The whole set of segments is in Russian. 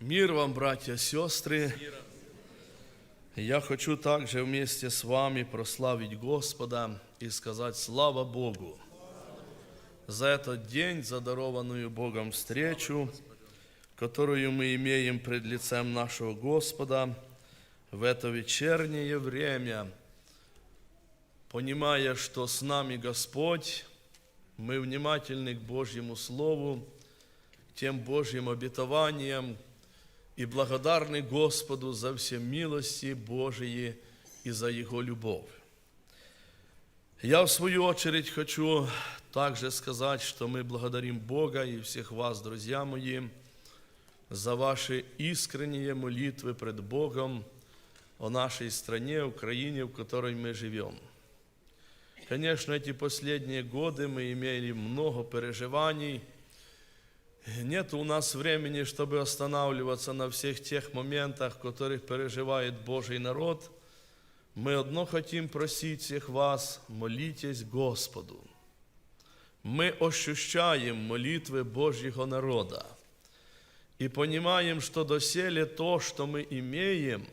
Мир вам, братья, сестры. Я хочу также вместе с вами прославить Господа и сказать слава Богу за этот день, за дарованную Богом встречу, которую мы имеем пред лицем нашего Господа в это вечернее время, понимая, что с нами Господь, мы внимательны к Божьему Слову, к тем Божьим обетованиям, и благодарны Господу за все милости Божьи и за Его любовь. Я, в свою очередь, хочу также сказать, что мы благодарим Бога и всех вас, друзья мои, за ваши искренние молитвы пред Богом о нашей стране, Украине, в которой мы живем. Конечно, эти последние годы мы имели много переживаний – нет у нас времени, чтобы останавливаться на всех тех моментах, которых переживает Божий народ. Мы одно хотим просить всех вас, молитесь Господу. Мы ощущаем молитвы Божьего народа и понимаем, что доселе то, что мы имеем,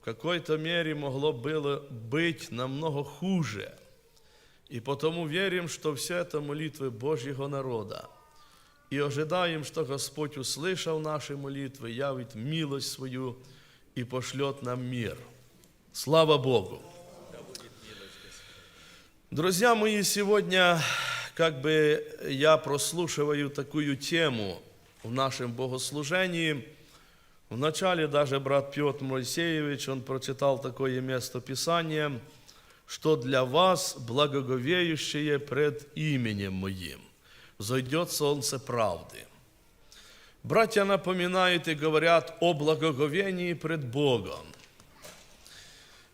в какой-то мере могло было быть намного хуже. И потому верим, что все это молитвы Божьего народа – и ожидаем, что Господь услышал наши молитвы, явит милость свою и пошлет нам мир. Слава Богу! Друзья мои, сегодня как бы я прослушиваю такую тему в нашем богослужении. Вначале даже брат Петр Моисеевич, он прочитал такое место Писания, что для вас благоговеющее пред именем Моим зайдет солнце правды. Братья напоминают и говорят о благоговении пред Богом.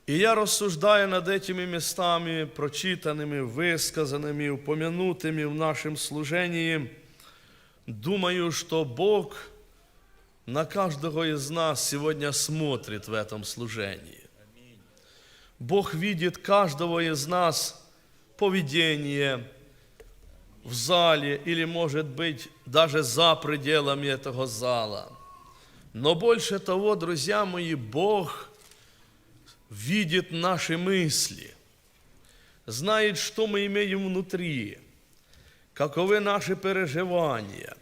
И я рассуждаю над этими местами, прочитанными, высказанными, упомянутыми в нашем служении, думаю, что Бог на каждого из нас сегодня смотрит в этом служении. Бог видит каждого из нас поведение, в зале или, может быть, даже за пределами этого зала. Но больше того, друзья мои, Бог видит наши мысли, знает, что мы имеем внутри, каковы наши переживания.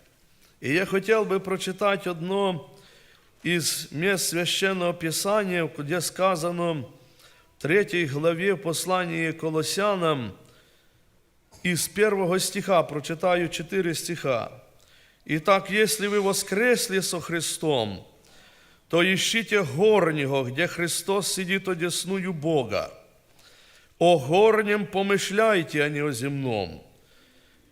И я хотел бы прочитать одно из мест Священного Писания, где сказано в 3 главе послания Колоссянам – из первого стиха, прочитаю четыре стиха. «Итак, если вы воскресли со Христом, то ищите горнего, где Христос сидит одесную Бога. О горнем помышляйте, а не о земном,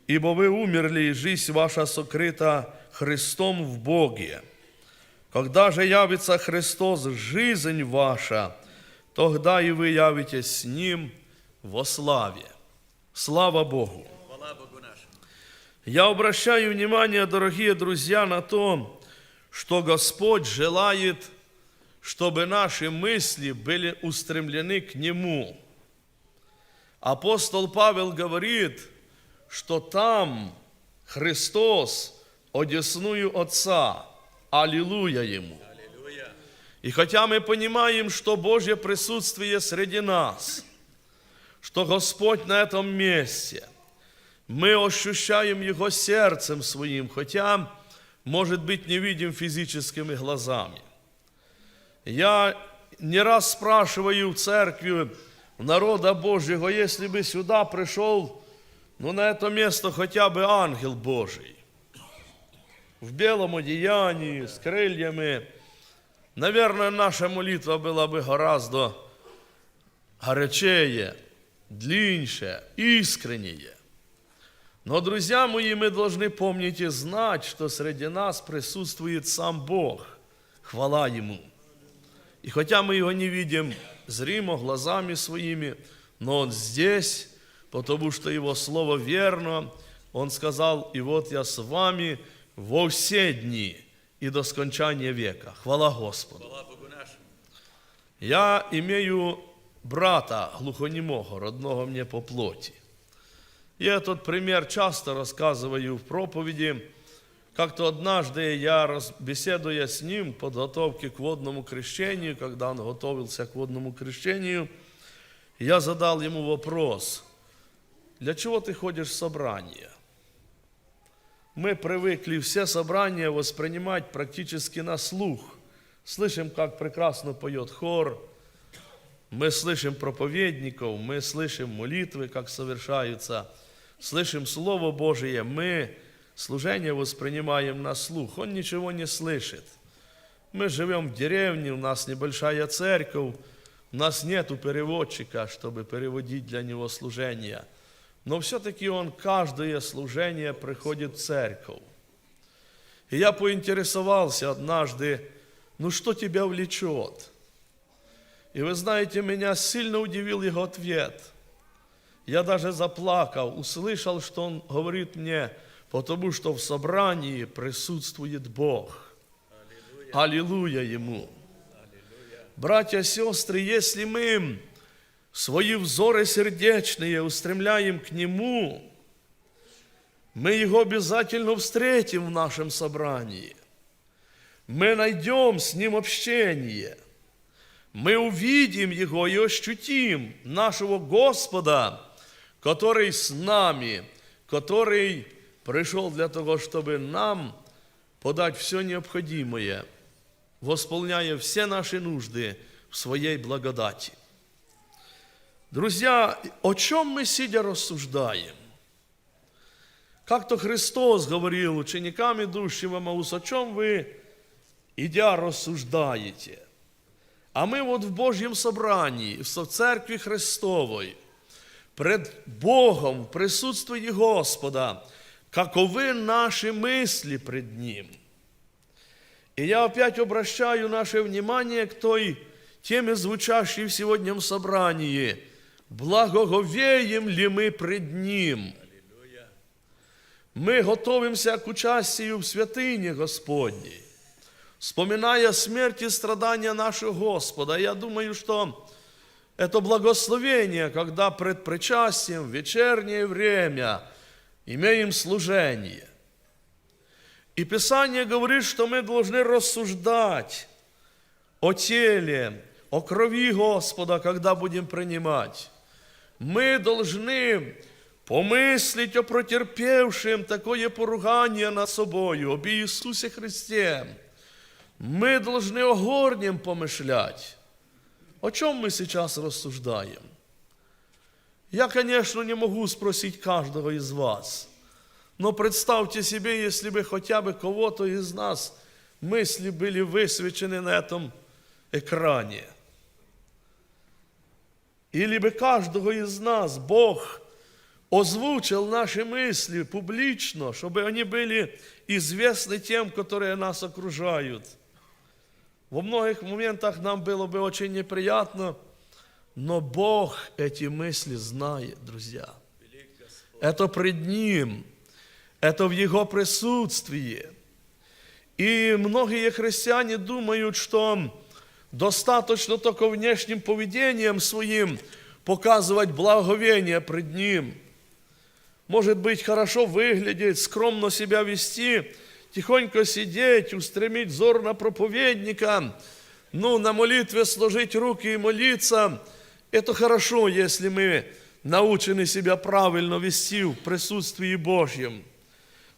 ибо вы умерли, и жизнь ваша сокрыта Христом в Боге. Когда же явится Христос, жизнь ваша, тогда и вы явитесь с Ним во славе. Слава Богу! Я обращаю внимание, дорогие друзья, на то, что Господь желает, чтобы наши мысли были устремлены к Нему. Апостол Павел говорит, что там Христос одесную Отца. Аллилуйя Ему. Аллилуйя. И хотя мы понимаем, что Божье присутствие среди нас – что Господь на этом месте. Мы ощущаем Его сердцем своим, хотя, может быть, не видим физическими глазами. Я не раз спрашиваю в церкви народа Божьего, если бы сюда пришел, ну, на это место хотя бы ангел Божий, в белом одеянии, с крыльями, наверное, наша молитва была бы гораздо горячее – длиннее, искреннее. Но, друзья мои, мы должны помнить и знать, что среди нас присутствует сам Бог. Хвала Ему. И хотя мы Его не видим зримо, глазами своими, но Он здесь, потому что Его Слово верно. Он сказал, и вот я с вами во все дни и до скончания века. Хвала Господу. Хвала Богу нашему. Я имею брата глухонемого, родного мне по плоти. Я этот пример часто рассказываю в проповеди, Как-то однажды я, раз- беседуя с ним, подготовке к водному крещению, когда он готовился к водному крещению, я задал ему вопрос, для чего ты ходишь в собрание? Мы привыкли все собрания воспринимать практически на слух. Слышим, как прекрасно поет хор, мы слышим проповедников, мы слышим молитвы, как совершаются, слышим Слово Божие, мы служение воспринимаем на слух. Он ничего не слышит. Мы живем в деревне, у нас небольшая церковь, у нас нету переводчика, чтобы переводить для него служение. Но все-таки он каждое служение приходит в церковь. И я поинтересовался однажды, ну что тебя влечет? И вы знаете, меня сильно удивил его ответ. Я даже заплакал, услышал, что он говорит мне, потому что в собрании присутствует Бог. Аллилуйя Ему. Братья и сестры, если мы свои взоры сердечные устремляем к Нему, мы Его обязательно встретим в нашем собрании. Мы найдем с Ним общение. Мы увидим Его и ощутим нашего Господа, который с нами, который пришел для того, чтобы нам подать все необходимое, восполняя все наши нужды в Своей благодати. Друзья, о чем мы сидя рассуждаем? Как-то Христос говорил ученикам, идущим в Маус, о чем вы, идя, рассуждаете? А мы вот в Божьем собрании, в Церкви Христовой, пред Богом, в присутствии Господа, каковы наши мысли пред Ним. И я опять обращаю наше внимание к той теме, звучащей в сегодняшнем собрании. Благоговеем ли мы пред Ним? Мы готовимся к участию в святыне Господней Вспоминая смерть и страдания нашего Господа. Я думаю, что это благословение, когда пред причастием в вечернее время имеем служение. И Писание говорит, что мы должны рассуждать о теле, о крови Господа, когда будем принимать. Мы должны помыслить о протерпевшем такое поругание над собою, об Иисусе Христе. Мы должны о горнем помышлять. О чем мы сейчас рассуждаем? Я, конечно, не могу спросить каждого из вас, но представьте себе, если бы хотя бы кого-то из нас мысли были высвечены на этом экране. Или бы каждого из нас Бог озвучил наши мысли публично, чтобы они были известны тем, которые нас окружают – во многих моментах нам было бы очень неприятно, но Бог эти мысли знает, друзья. Это пред Ним, это в Его присутствии. И многие христиане думают, что достаточно только внешним поведением своим показывать благовение пред Ним. Может быть, хорошо выглядеть, скромно себя вести – тихонько сидеть, устремить взор на проповедника, ну, на молитве сложить руки и молиться. Это хорошо, если мы научены себя правильно вести в присутствии Божьем.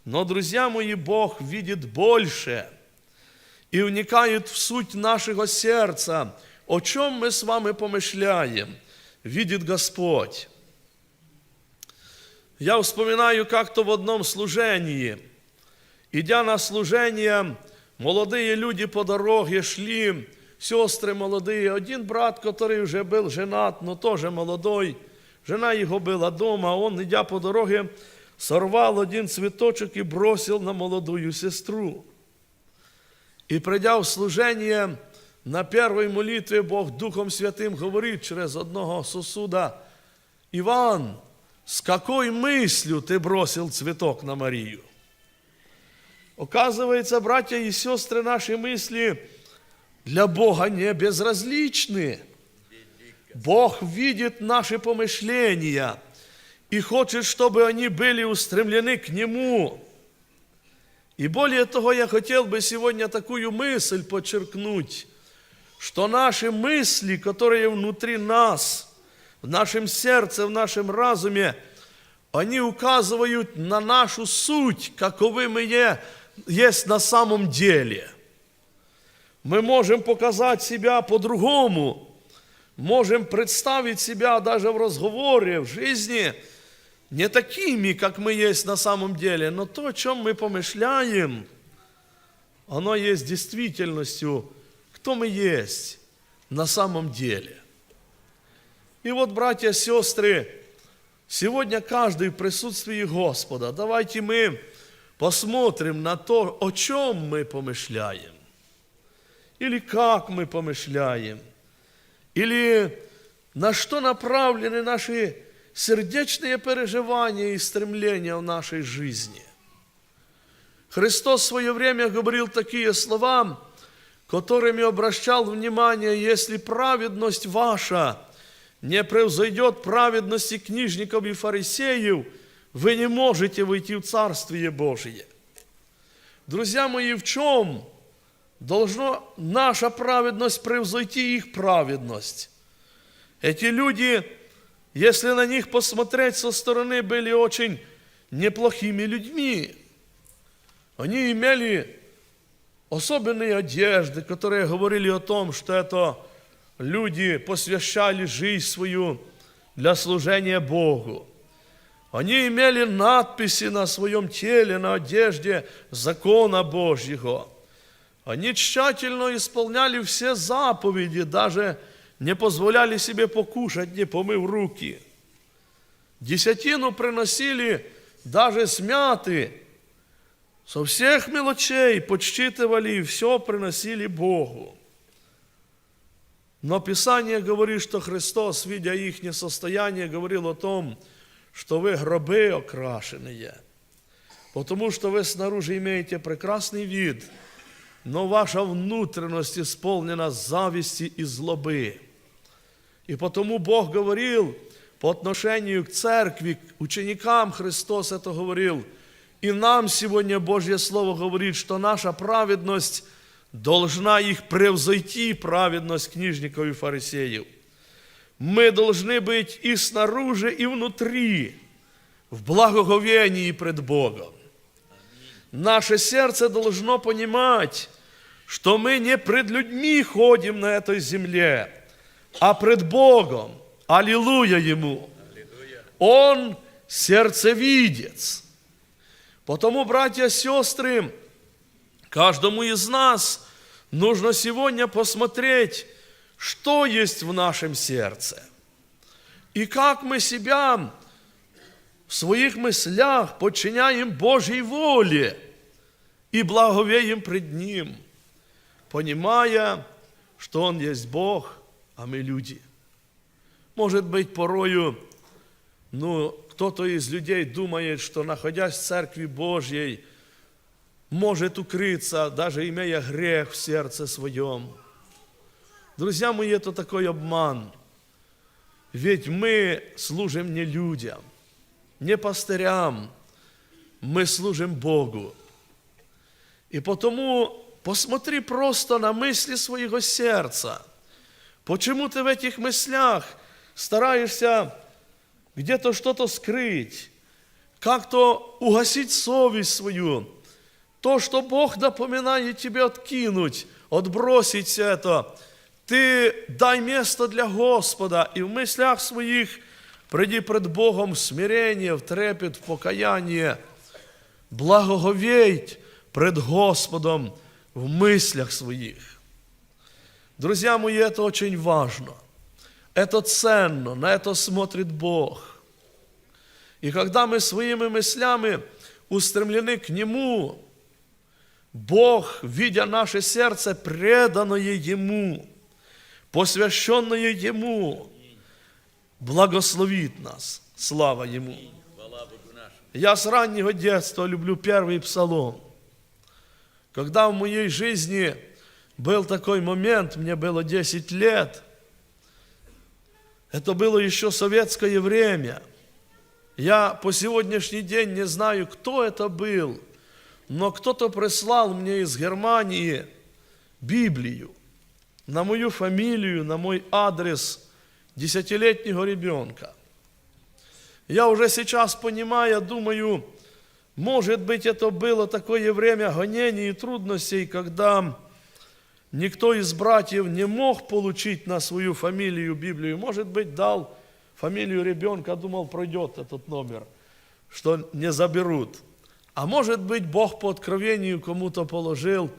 Но, друзья мои, Бог видит больше и вникает в суть нашего сердца, о чем мы с вами помышляем, видит Господь. Я вспоминаю как-то в одном служении – Идя на служение, молодые люди по дороге шли, сестры молодые. Один брат, который уже был женат, но тоже молодой, жена его была дома, а он, идя по дороге, сорвал один цветочек и бросил на молодую сестру. И придя в служение, на первой молитве Бог Духом Святым говорит через одного сосуда, Иван, с какой мыслью ты бросил цветок на Марию? Оказывается, братья и сестры, наши мысли для Бога не безразличны. Бог видит наши помышления и хочет, чтобы они были устремлены к Нему. И более того, я хотел бы сегодня такую мысль подчеркнуть, что наши мысли, которые внутри нас, в нашем сердце, в нашем разуме, они указывают на нашу суть, каковы мы е- есть на самом деле. Мы можем показать себя по-другому, можем представить себя даже в разговоре, в жизни – не такими, как мы есть на самом деле, но то, о чем мы помышляем, оно есть действительностью, кто мы есть на самом деле. И вот, братья и сестры, сегодня каждый в присутствии Господа, давайте мы посмотрим на то, о чем мы помышляем, или как мы помышляем, или на что направлены наши сердечные переживания и стремления в нашей жизни. Христос в свое время говорил такие слова, которыми обращал внимание, если праведность ваша не превзойдет праведности книжников и фарисеев, вы не можете войти в Царствие Божие. Друзья мои, в чем должна наша праведность превзойти их праведность? Эти люди если на них посмотреть со стороны, были очень неплохими людьми. Они имели особенные одежды, которые говорили о том, что это люди посвящали жизнь свою для служения Богу. Они имели надписи на своем теле, на одежде закона Божьего. Они тщательно исполняли все заповеди, даже не позволяли себе покушать, не помыв руки. Десятину приносили даже смяты, со всех мелочей подсчитывали и все приносили Богу. Но Писание говорит, что Христос, видя их несостояние, говорил о том, что вы гробы окрашенные, потому что вы снаружи имеете прекрасный вид, но ваша внутренность исполнена зависти и злобы. И потому Бог говорил по отношению к церкви, к ученикам Христос это говорил. И нам сегодня Божье Слово говорит, что наша праведность должна их превзойти, праведность книжников и фарисеев. Мы должны быть и снаружи, и внутри, в благоговении пред Богом. Наше сердце должно понимать, что мы не пред людьми ходим на этой земле, а пред Богом. Аллилуйя Ему. Он сердцевидец. Потому, братья и сестры, каждому из нас нужно сегодня посмотреть, что есть в нашем сердце. И как мы себя в своих мыслях подчиняем Божьей воле и благовеем пред Ним, понимая, что Он есть Бог – а мы люди. Может быть, порою, ну, кто-то из людей думает, что находясь в Церкви Божьей, может укрыться, даже имея грех в сердце своем. Друзья мои, это такой обман. Ведь мы служим не людям, не пастырям, мы служим Богу. И потому посмотри просто на мысли своего сердца – Почему ты в этих мыслях стараешься где-то что-то скрыть, как-то угасить совесть свою, то, что Бог напоминает тебе откинуть, отбросить это, ты дай место для Господа и в мыслях своих приди пред Богом в смирение, в трепет, в покаяние, благоговеть пред Господом в мыслях своих. Друзья мои, это очень важно. Это ценно, на это смотрит Бог. И когда мы своими мыслями устремлены к Нему, Бог, видя наше сердце, преданное Ему, посвященное Ему, благословит нас. Слава Ему. Я с раннего детства люблю первый псалом. Когда в моей жизни был такой момент, мне было 10 лет. Это было еще советское время. Я по сегодняшний день не знаю, кто это был, но кто-то прислал мне из Германии Библию на мою фамилию, на мой адрес десятилетнего ребенка. Я уже сейчас понимаю, думаю, может быть, это было такое время гонений и трудностей, когда никто из братьев не мог получить на свою фамилию Библию. Может быть, дал фамилию ребенка, думал, пройдет этот номер, что не заберут. А может быть, Бог по откровению кому-то положил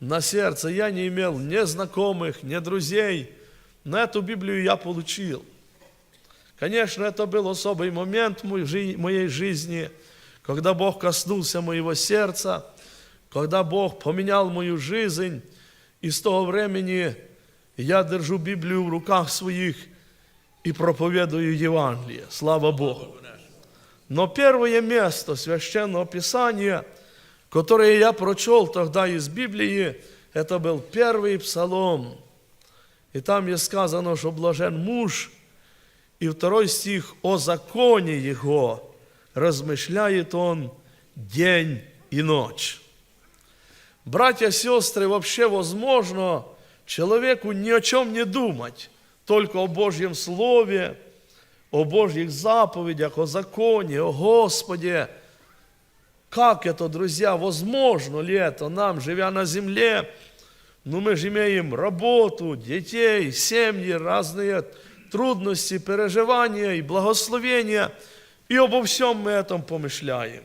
на сердце. Я не имел ни знакомых, ни друзей, но эту Библию я получил. Конечно, это был особый момент моей жизни, когда Бог коснулся моего сердца, когда Бог поменял мою жизнь, и с того времени я держу Библию в руках своих и проповедую Евангелие. Слава Богу. Но первое место Священного Писания, которое я прочел тогда из Библии, это был первый псалом. И там есть сказано, что блажен муж, и второй стих, о законе его размышляет он день и ночь. Братья, сестры, вообще возможно человеку ни о чем не думать, только о Божьем Слове, о Божьих заповедях, о законе, о Господе. Как это, друзья, возможно ли это нам, живя на земле? Ну, мы же имеем работу, детей, семьи, разные трудности, переживания и благословения, и обо всем мы этом помышляем.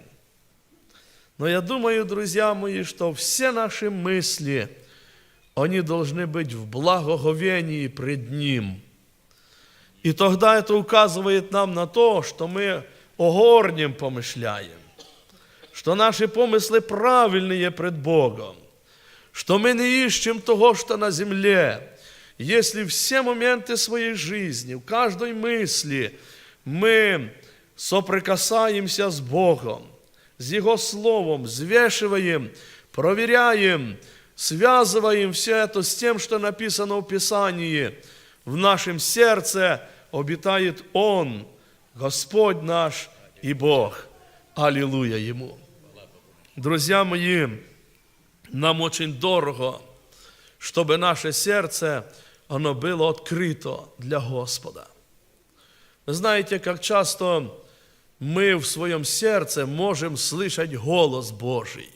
Но я думаю, друзья мои, что все наши мысли, они должны быть в благоговении пред Ним. И тогда это указывает нам на то, что мы о горнем помышляем, Что наши помыслы правильные пред Богом, что мы не ищем того, что на земле. Если все моменты своей жизни, в каждой мысли мы соприкасаемся с Богом, с Его Словом, взвешиваем, проверяем, связываем все это с тем, что написано в Писании. В нашем сердце обитает Он, Господь наш и Бог. Аллилуйя Ему. Друзья мои, нам очень дорого, чтобы наше сердце, оно было открыто для Господа. Вы знаете, как часто мы в своем сердце можем слышать голос Божий.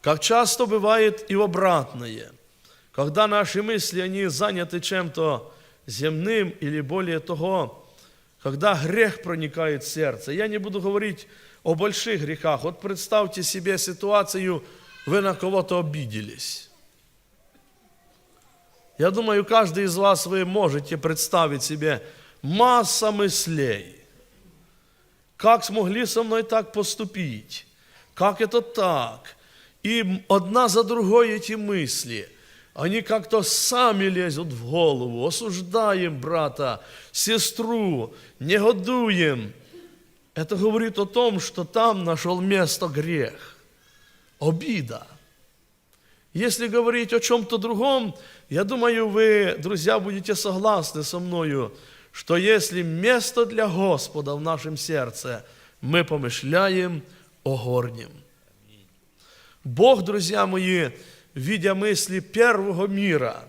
Как часто бывает и обратное, когда наши мысли, они заняты чем-то земным или более того, когда грех проникает в сердце. Я не буду говорить о больших грехах. Вот представьте себе ситуацию, вы на кого-то обиделись. Я думаю, каждый из вас вы можете представить себе масса мыслей. Как смогли со мной так поступить? Как это так? И одна за другой эти мысли, они как-то сами лезут в голову. Осуждаем брата, сестру, негодуем. Это говорит о том, что там нашел место грех, обида. Если говорить о чем-то другом, я думаю, вы, друзья, будете согласны со мною, что если место для Господа в нашем сердце, мы помышляем о горнем. Бог, друзья мои, видя мысли первого мира,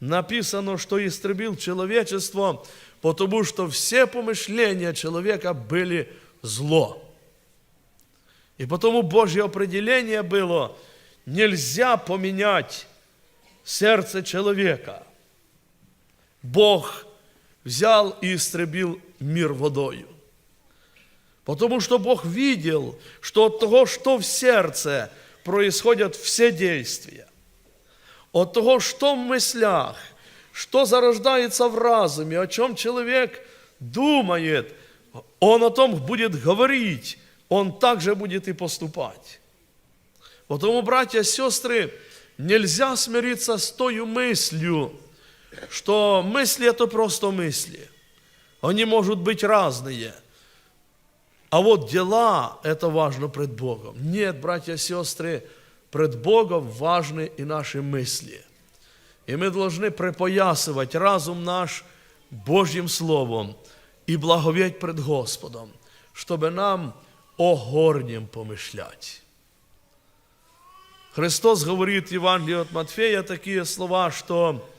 написано, что истребил человечество, потому что все помышления человека были зло. И потому Божье определение было, нельзя поменять сердце человека. Бог взял и истребил мир водою. Потому что Бог видел, что от того, что в сердце, происходят все действия. От того, что в мыслях, что зарождается в разуме, о чем человек думает, он о том будет говорить, он также будет и поступать. Потому, братья и сестры, нельзя смириться с той мыслью, что мысли это просто мысли. Они могут быть разные. А вот дела это важно пред Богом. Нет, братья и сестры, пред Богом важны и наши мысли. И мы должны припоясывать разум наш Божьим Словом и благоветь пред Господом, чтобы нам о горнем помышлять. Христос говорит в Евангелии от Матфея такие слова, что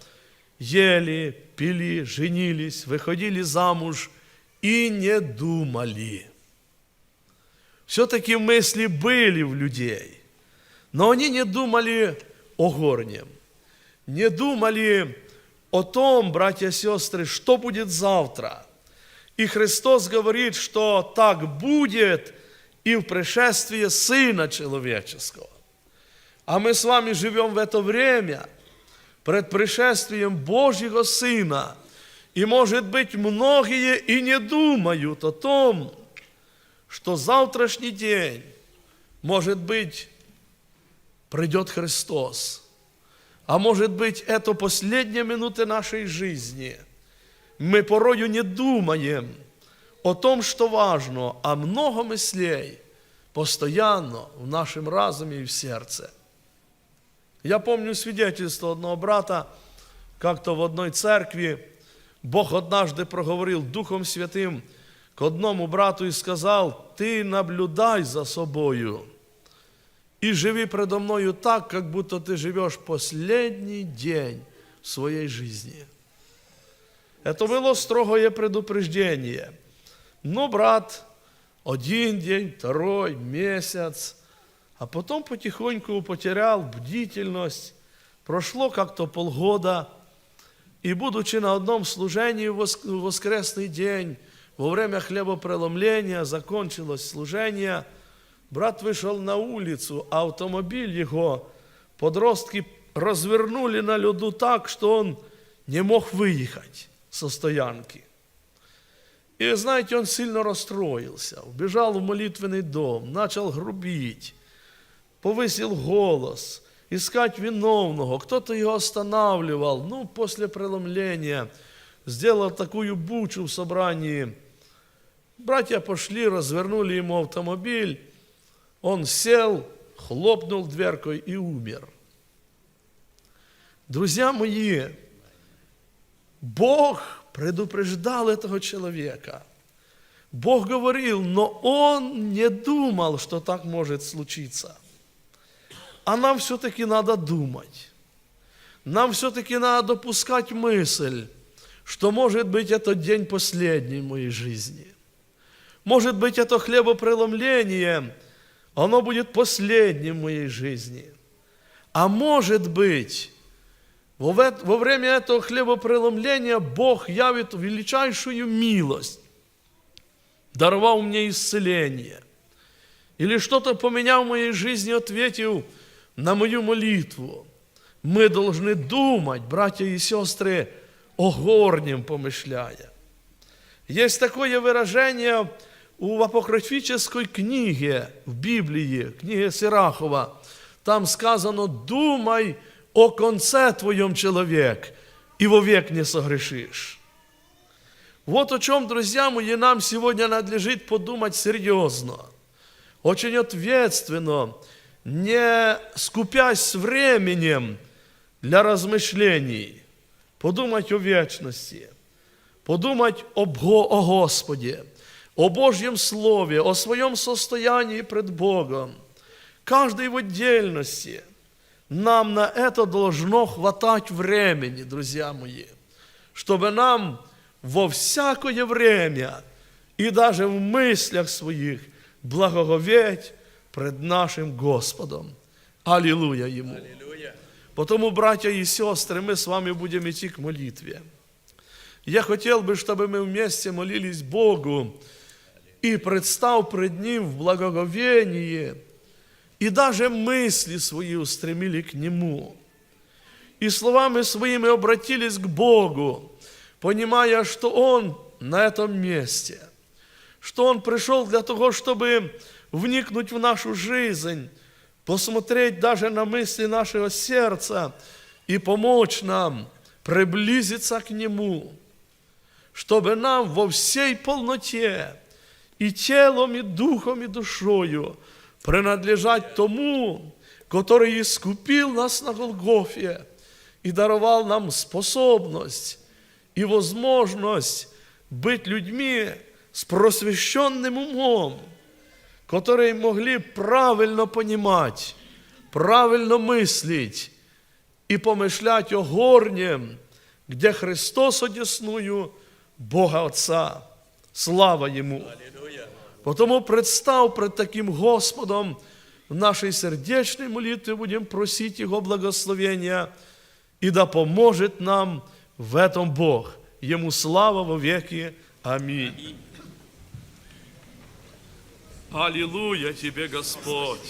ели, пили, женились, выходили замуж и не думали. Все-таки мысли были в людей, но они не думали о горнем, Не думали о том, братья и сестры, что будет завтра. И Христос говорит, что так будет и в пришествии Сына Человеческого. А мы с вами живем в это время пред пришествием Божьего Сына. И, может быть, многие и не думают о том, что завтрашний день, может быть, придет Христос. А может быть, это последние минуты нашей жизни. Мы порою не думаем о том, что важно, а много мыслей постоянно в нашем разуме и в сердце. Я помню свидетельство одного брата, как-то в одной церкви Бог однажды проговорил Духом Святым к одному брату и сказал, ты наблюдай за собою И живи предо мною так, как будто ты живешь последний день своей жизни. Это было строгое предупреждение. Но брат один день, второй, месяц, а потом потихоньку потерял бдительность. Прошло как-то полгода, и будучи на одном служении в воскресный день, во время хлебопреломления закончилось служение, брат вышел на улицу, а автомобиль его подростки развернули на льду так, что он не мог выехать со стоянки. И знаете, он сильно расстроился, убежал в молитвенный дом, начал грубить, повысил голос, искать виновного. Кто-то его останавливал. Ну, после преломления сделал такую бучу в собрании. Братья пошли, развернули ему автомобиль. Он сел, хлопнул дверкой и умер. Друзья мои, Бог предупреждал этого человека. Бог говорил, но он не думал, что так может случиться. А нам все-таки надо думать. Нам все-таки надо допускать мысль, что может быть этот день последний в моей жизни. Может быть это хлебопреломление, оно будет последним в моей жизни. А может быть, во время этого хлебопреломления Бог явит величайшую милость, даровал мне исцеление. Или что-то поменял в моей жизни, ответил на мою молитву. Мы должны думать, братья и сестры, о горнем помышляя. Есть такое выражение в апокрифической книге в Библии, книге Сирахова. Там сказано, думай о конце твоем, человек, и вовек не согрешишь. Вот о чем, друзья мои, нам сегодня надлежит подумать серьезно, очень ответственно, не скупясь временем для размышлений, подумать о вечности, подумать о Господе, о Божьем Слове, о своем состоянии пред Богом, каждой в отдельности – нам на это должно хватать времени, друзья мои, чтобы нам во всякое время и даже в мыслях своих благоговеть пред нашим Господом. Аллилуйя Ему. Аллилуйя. Потому, братья и сестры, мы с вами будем идти к молитве. Я хотел бы, чтобы мы вместе молились Богу и представ пред Ним в благоговении – и даже мысли свои устремили к Нему. И словами своими обратились к Богу, понимая, что Он на этом месте, что Он пришел для того, чтобы вникнуть в нашу жизнь, посмотреть даже на мысли нашего сердца и помочь нам приблизиться к Нему, чтобы нам во всей полноте и телом, и духом, и душою – принадлежать тому, который искупил нас на Голгофе и даровал нам способность и возможность быть людьми с просвещенным умом, которые могли правильно понимать, правильно мыслить и помышлять о горнем, где Христос одесную Бога Отца. Слава Ему! Потому представ пред таким Господом в нашей сердечной молитве будем просить Его благословения, и да поможет нам в этом Бог. Ему слава во веки. Аминь. Аллилуйя Тебе, Господь.